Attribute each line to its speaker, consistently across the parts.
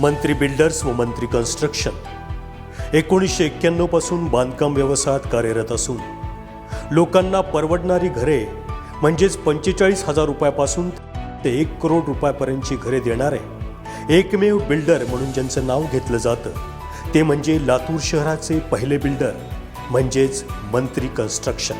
Speaker 1: मंत्री बिल्डर्स व मंत्री कन्स्ट्रक्शन. एकोणीसशे एक्क्याण्णवपासून बांधकाम व्यवसायात कार्यरत असून लोकांना परवडणारी घरे म्हणजेच पंचेचाळीस हजार रुपयापासून ते एक करोड रुपयापर्यंतची घरे देणारे एकमेव बिल्डर म्हणून ज्यांचं नाव घेतलं जातं ते म्हणजे लातूर शहराचे पहिले बिल्डर म्हणजेच मंत्री कन्स्ट्रक्शन.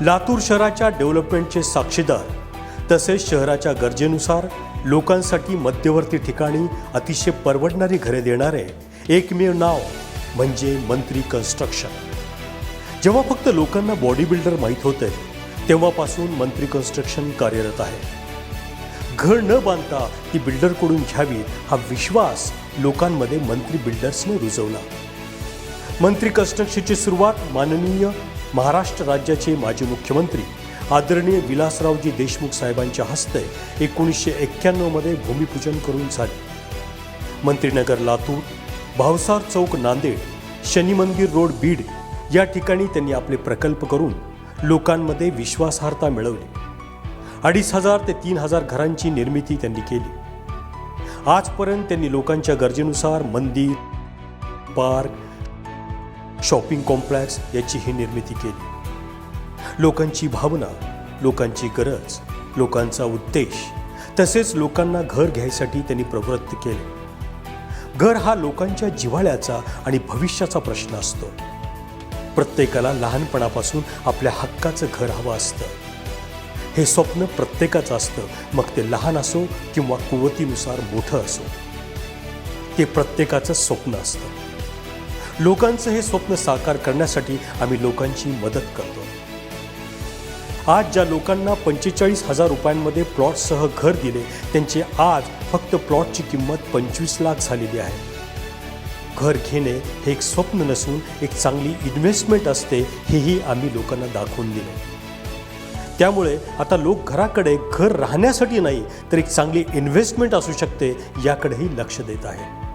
Speaker 1: लातूर शहराच्या डेव्हलपमेंटचे साक्षीदार तसेच शहराच्या गरजेनुसार लोकांसाठी मध्यवर्ती ठिकाणी अतिशय परवडणारी घरे देणारे एकमेव नाव म्हणजे मंत्री कन्स्ट्रक्शन जेव्हा फक्त लोकांना बॉडी बिल्डर माहीत होते तेव्हापासून मंत्री कन्स्ट्रक्शन कार्यरत आहे. घर न बांधता ती बिल्डरकडून घ्यावी हा विश्वास लोकांमध्ये मंत्री बिल्डर्सने रुजवला. मंत्री कन्स्ट्रक्शनची सुरुवात माननीय महाराष्ट्र राज्याचे माजी मुख्यमंत्री आदरणीय विलासरावजी देशमुख साहेबांच्या हस्ते एकोणीसशे एक्क्याण्णवमध्ये भूमिपूजन करून झाले. मंत्रीनगर लातूर भावसार चौक नांदेड शनी मंदिर रोड बीड या ठिकाणी त्यांनी आपले प्रकल्प करून लोकांमध्ये विश्वासार्हता मिळवली. अडीच हजार ते तीन हजार घरांची निर्मिती त्यांनी केली. आजपर्यंत त्यांनी लोकांच्या गरजेनुसार मंदिर पार्क शॉपिंग कॉम्प्लेक्स याची ही निर्मिती केली. लोकांची भावना लोकांची गरज लोकांचा उद्देश तसेच लोकांना घर घ्यायसाठी त्यांनी प्रवृत्त केले. घर हा लोकांच्या जिव्हाळ्याचा आणि भविष्याचा प्रश्न असतो. प्रत्येकाला लहानपणापासून आपल्या हक्काचं घर हवं असतं. हे स्वप्न प्रत्येकाचं असतं. मग ते लहान असो किंवा कुवतीनुसार मोठं असो. ते प्रत्येकाचं स्वप्न असतं. लोकांचं हे स्वप्न साकार करण्यासाठी आम्ही लोकांची मदत करतो. आज ज्या लोकांना पंचेचाळीस हजार रुपयांमध्ये प्लॉटसह घर दिले त्यांचे आज फक्त प्लॉटची किंमत पंचवीस लाख झालेली आहे. घर घेणे हे एक स्वप्न नसून एक चांगली इन्व्हेस्टमेंट असते हेही आम्ही लोकांना दाखवून दिले. त्यामुळे आता लोक घराकडे घर राहण्यासाठी नाही तर एक चांगली इन्व्हेस्टमेंट असू शकते याकडेही लक्ष देत आहे.